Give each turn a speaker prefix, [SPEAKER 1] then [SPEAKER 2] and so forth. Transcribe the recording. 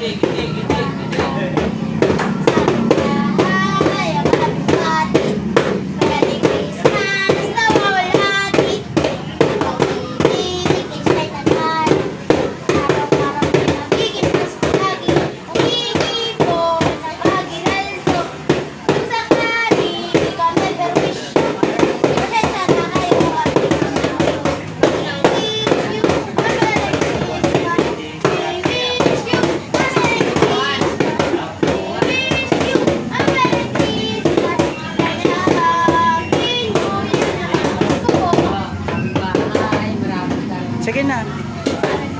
[SPEAKER 1] Gidelim, gidelim, gidelim.
[SPEAKER 2] Sige na.